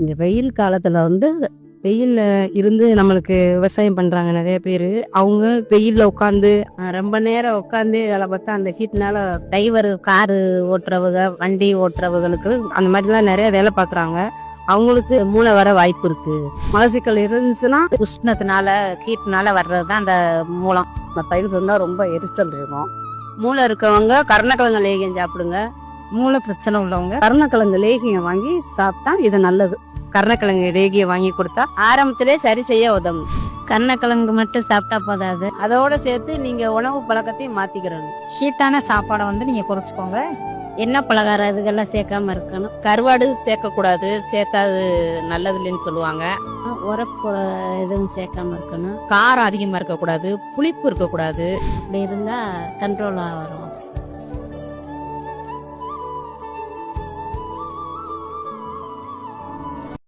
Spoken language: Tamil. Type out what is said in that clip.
இந்த வெயில் காலத்துல வந்து வெயில்ல இருந்து நம்மளுக்கு விவசாயம் பண்றாங்க நிறைய பேர். அவங்க வெயில்ல உட்காந்து ரொம்ப நேரம் உட்காந்து வேலை பார்த்தா அந்த ஹீட்னால டிரைவர் காரு ஓட்டுறவங்க வண்டி ஓட்டுறவங்களுக்கு அந்த மாதிரிலாம் நிறைய வேலை பார்க்குறாங்க. அவங்களுக்கு மூளை வர வாய்ப்பு இருக்கு. மலசிக்கல் இருந்துச்சுன்னா உஷ்ணத்தினால ஹீட்னால வர்றது தான் அந்த மூலம். பயிர் சொன்னா ரொம்ப எரிச்சல் இருக்கும். மூளை இருக்கவங்க கருணக்கிழங்கு லேகியம் சாப்பிடுங்க. மூளை பிரச்சனை உள்ளவங்க கருணக்கிழங்கு லேகியம் வாங்கி சாப்பிட்டா இது நல்லது. கருணக்கிழங்கு லேகியம் வாங்கி கொடுத்தா ஆரம்பத்திலே சரி செய்ய உதவும். கருணக்கிழங்கு மட்டும் சாப்பிட்டா போதாது. அதோட சேர்த்து நீங்க உணவு பழக்கத்தையும் மாத்திக்கிறணும். ஹீட்டான சாப்பாடை வந்து நீங்க குறைச்சிக்கோங்க. எண்ணெய் பலகாரம் இதுக்கெல்லாம் சேர்க்காம இருக்கணும். கருவாடு சேர்க்கக்கூடாது. சேர்த்தா அது நல்லது இல்லைன்னு சொல்லுவாங்க. உரப்பு எதுவும் சேர்க்காம இருக்கணும். காரம் அதிகமா இருக்கக்கூடாது. புளிப்பு இருக்கக்கூடாது. அப்படி இருந்தா கண்ட்ரோல் வரும்.